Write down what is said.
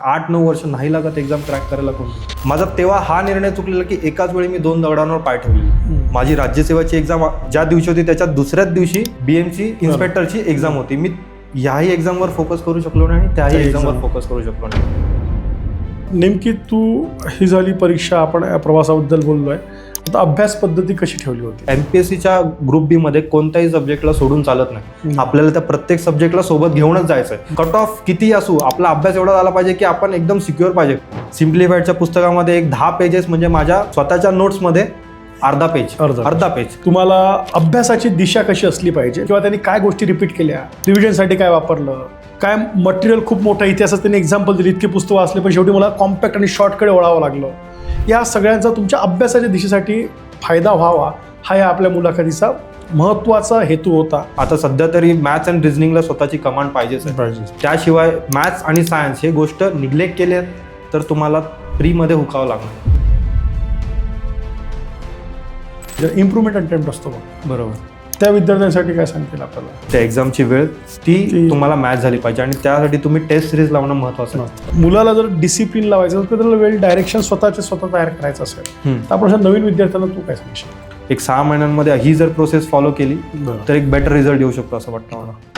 आठ नऊ वर्ष नाही लागत एक्झाम क्रॅक करायला कोण? माझा तेव्हा हा निर्णय चुकलेला की एकाच वेळी मी दोन दगडांवर पाय ठेवले. माझी राज्यसेवाची एक्झाम ज्या दिवशी होती त्याच्या दुसऱ्याच दिवशी बीएमची इन्स्पेक्टरची एक्झाम होती. मी ह्याही एक्झामवर फोकस करू शकलो नाही आणि त्याही त्या एक्झामवर. फोकस करू शकलो नाही. नेमकी तू ही झाली परीक्षा आपण या प्रवासाबद्दल बोललोय. आता अभ्यास पद्धती कशी ठेवली होती? एमपीएससीच्या ग्रुप बी मध्ये कोणत्याही सब्जेक्टला सोडून चालत नाही. आपल्याला त्या प्रत्येक सब्जेक्टला सोबत घेऊनच जायचं आहे कट ऑफ किती असू आपला अभ्यास एवढा झाला पाहिजे की आपण एकदम सिक्युअर पाहिजे. सिम्प्लिफाईडच्या पुस्तकामध्ये एक दहा पेजेस म्हणजे माझ्या स्वतःच्या नोट्समध्ये अर्धा पेज अर्धा अर्धा पेज तुम्हाला अभ्यासाची दिशा कशी असली पाहिजे? किंवा त्यांनी काय गोष्टी रिपीट केल्या? रिव्हिजनसाठी काय वापरलं? काय मटेरियल खूप मोठा इतिहासात त्यांनी एक्झाम्पल दिली इतकी पुस्तकं वाचली पण शेवटी मला कॉम्पॅक्ट आणि शॉर्टकडे वळावं लागलं. या सगळ्यांचा तुमच्या अभ्यासाच्या दिशेसाठी फायदा व्हावा हा या आपल्या मुलाखतीचा महत्त्वाचा हेतू होता. आता सध्या तरी मॅथ्स अँड रिझनिंगला स्वतःची कमांड पाहिजेच आहे त्याशिवाय मॅथ्स आणि सायन्स हे गोष्ट निग्लेक्ट केली तर तुम्हाला प्रीमध्ये हुकावं लागणार. इम्प्रुव्हमेंट अटेम्प्ट असतो. बरोबर. त्या विद्यार्थ्यांसाठी काय सांगतील आपल्याला? त्या एक्झामची वेळ ती ती- तुम्हाला मॅच झाली पाहिजे आणि त्यासाठी तुम्ही टेस्ट सिरीज लावणं महत्वाचं मुलाला जर डिसिप्लिन लावायचं असेल तर त्याला वेळ डायरेक्शन स्वतःचे स्वतः तयार करायचं असेल. हम्म. तर आपण अशा नवीन विद्यार्थ्यांना तू काय सांगशील? एक सहा महिन्यांमध्ये ही जर प्रोसेस फॉलो केली तर एक बेटर रिझल्ट येऊ शकतो असं वाटतं मला.